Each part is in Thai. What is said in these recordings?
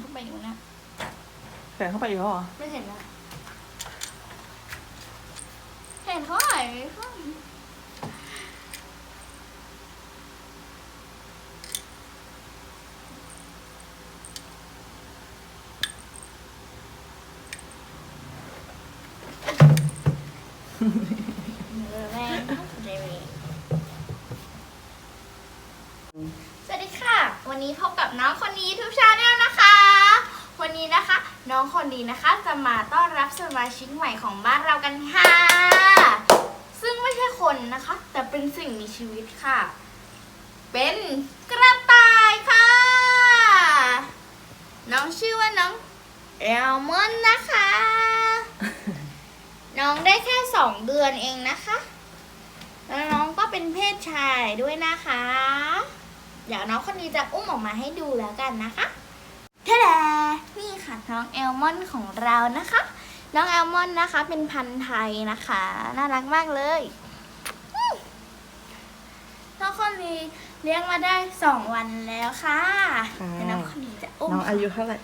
อีกแล้วเหรอไม่เห็นนะเห็นเขาหายเขาแม่เดวีสวัสดีค่ะ วันนี้พบกับน้องคนนี้ทุกชาแนลนะ นะคะน้องคนนี้นะคะจะมาต้อนรับสมาชิกใหม่ของบ้านเรากันค่ะ ซึ่งไม่ใช่คนนะคะ แต่เป็นสิ่งมีชีวิตค่ะ เป็นกระต่ายค่ะ น้องชื่อว่าน้องแอลมอนนะคะ น้องได้แค่สองเดือนเองนะคะ แล้วน้องก็เป็นเพศชายด้วยนะคะ เดี๋ยวน้องคนนี้จะอุ้มออกมาให้ดูแล้วกันนะคะ ท่าดานี่ค่ะน้องแอลมอนของเรานะคะ น้องแอลมอนนะคะ เป็นพันธุ์ไทยนะคะ น่ารักมากเลยอืมน้องคนนี้เลี้ยงมาได้สองวันแล้วค่ะค่ะ เดี๋ยวน้องคนนี้จะอุ้มน้องอายุเท่าไหร่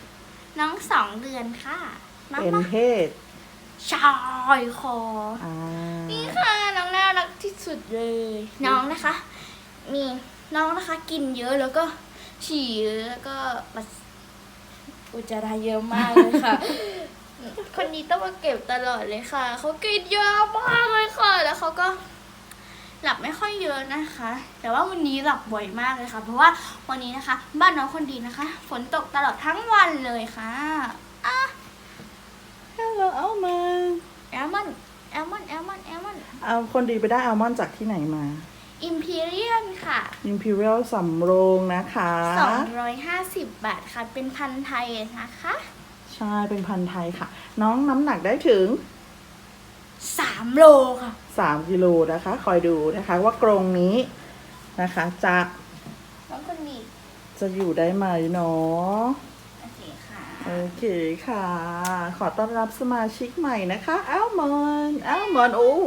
น้องสองเดือนค่ะมาเป็นมาเพศชายคอ อ่านี่ค่ะน้องน่ารักที่สุดเลย น้องนะคะ มีน้องนะคะกินเยอะแล้วก็ฉี่เยอะแล้วก็ปัส อุจจาระเยอะมากเลยค่ะ คนนี้ต้องมาเก็บตลอดเลยค่ะ เขากินเยอะมากเลยค่ะ แล้วเขาก็หลับไม่ค่อยเยอะนะคะ แต่ว่าวันนี้หลับบ่อยมากเลยค่ะ เพราะว่าวันนี้นะคะ บ้านน้องคนดีนะคะ ฝนตกตลอดทั้งวันเลยค่ะอะฮัลโหลอัลมอนแอลมอนแอลมอนแอลมอนแอลมอน เอาคนดีไปได้อัลมอนด์จากที่ไหนมา อิมพีเรียนค่ะ Imperial สำโรงนะคะ 250 บาทค่ะ เป็นพันธุ์ไทยนะคะ ใช่เป็นพันธุ์ไทยค่ะ น้องน้ำหนักได้ถึง 3 โลค่ะ 3 กิโลนะคะ คอยดูนะคะว่ากรงนี้นะคะ จะน้องคนนี้ จะอยู่ได้ไหมเนาะโอเคค่ะโอ เคค่ะ ขอต้อนรับสมาชิกใหม่นะคะอัลมอนด์อัลมอนด์โอ้โห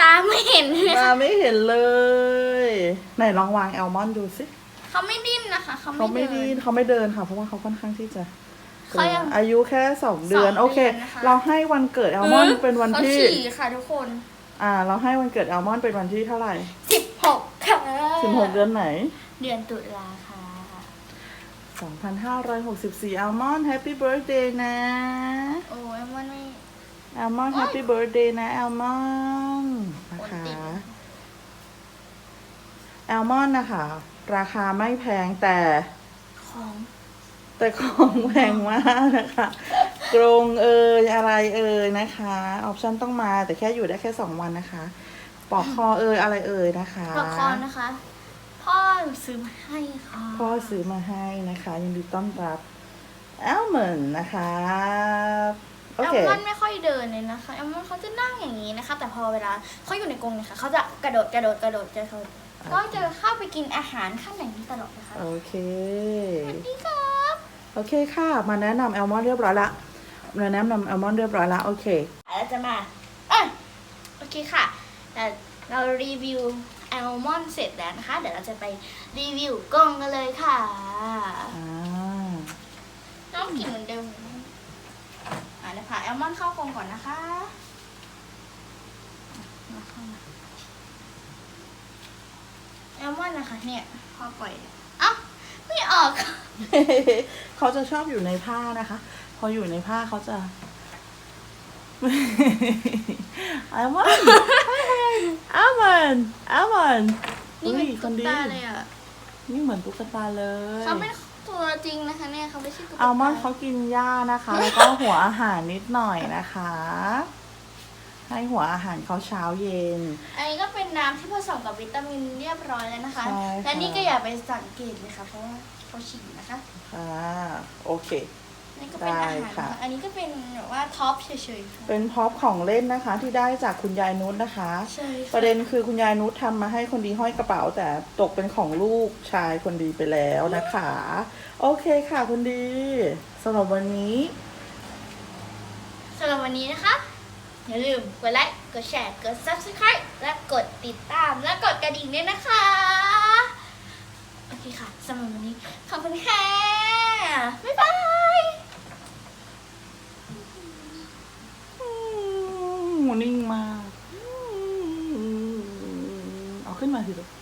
ตาไม่เห็นเลยมาค่ะไม่เห็นเลยไหนลองวางแอลมอนด์ดูสิเขาไม่ดิ้นนะคะเขาเขาไม่ไม่เดิดีนเขาไม่เดินค่ะ เพราะว่าเขาค่อนข้างที่จะเขายังอายุแค่สองเดือน สองโอเคเดือนนะคะ เราให้วันเกิดแอลมอนด์เป็นวันเขาที่ฉี่ค่ะทุกคนอ่า เราให้วันเกิดแอลมอนด์เป็นวันที่เท่าไหร่16ค่ะสิบหกเดือนไหน เดือนตุลาค่ะ 2,564แอลมอนด์แฮปปี้เบิร์ a เดย์นะโอ้ยมันไม่แอลมอนด์โอ๊แฮย ปปี้เบิร์ a เดย์นะแอลมอนด์นะคะโอนติดแอลมอนด์นะคะ ราคาไม่แพงแต่ ของแต่ของแพงมากนะคะ กรงเอ่ยอะไรเอ่ยนะคะ ออปชั่นต้องมาแต่แค่อยู่ได้แค่สองวันนะคะ ปอกคอเอ่ยอะไรเอ่ยนะคะละครนะคะ พ่อซื้อมาให้ค่ะพ่อซื้อมาให้นะคะ ยินดีต้อนรับแอลมอนนะคะโอแอลเค มอนไม่ค่อยเดินเลยนะคะแอลมอนเขาจะนั่งอย่างนี้นะคะ แต่พอเวลาเขาอยู่ในกรงเนี่ยค่ะเขาจะกระโดดกระโดดกระโดดจะเขาก็จะเข้าไปกินอาหารข้างในนี้ตลอดนะคะโอเค สวัสดีครับโอเคค่ะ มาแนะนำแอลมอนเรียบร้อยละมาแนะนำแอลมอนเรียบร้อยละ โอเค เราจะมาเอยโอเคค่ะแต่ เรารีวิวแอลมอนเสร็จแล้วนะคะ เดี๋ยวเราจะไปรีวิวกรงกันเลยค่ะ อ่าน้องกินเหมือนเดิมอะเดี๋ยวพาแอลมอนเข้ากรงก่อนนะคะมาเข้ามาแอลมอนนะคะเนี่ยพอปล่อยเอ้าไม่ออก เขาจะชอบอยู่ในผ้านะคะ พออยู่ในผ้าเขาจะแอลม อนแอลมอนแอลมอนนี่เป็นคตุ๊นกดีตาเลยอะนี่เหมือนตุ๊กตาเลยเขาเป็นตัวจริงนะคะเนี่ยเขาไม่ใช่ตุ๊กตาอัลมอนด์เขากินหญ้านะคะ แล้วก็หัวอาหารนิดหน่อยนะคะ ให้หัวอาหารเขาเช้าเย็น อันนี้ก็เป็นน้ำที่ผสมกับวิตามินเรียบร้อยแล้วนะคะใช่ค่ะและนี่ก็อย่าไปสังเกตเลยค่ะเพราะว่าเขาฉี่นะคะ ค่ะ โอเค นี่ก็เป็นอาหารได้ค่ะ อันนี้ก็เป็นแบบว่าท็อปเฉยๆค่ะเป็นพ็อปของเล่นนะคะ ที่ได้จากคุณยายนุชนะคะ ใช่ค่ะประเด็นคือคุณยายนุชทำมาให้คนดีห้อยกระเป๋า แต่ตกเป็นของลูกชายคนดีไปแล้วนะคะ โอเคค่ะคุณดีสำหรับวันนี้ สำหรับวันนี้นะคะ อย่าลืมกดไลค์ กดแชร์ กด subscribe และกดติดตาม และกดกระดิ่งด้วยนะคะ โอเคค่ะสำหรับวันนี้ขอบคุณค่ะ บ๊ายบาย นิ่งมาเอาขึ้นมาสิลูก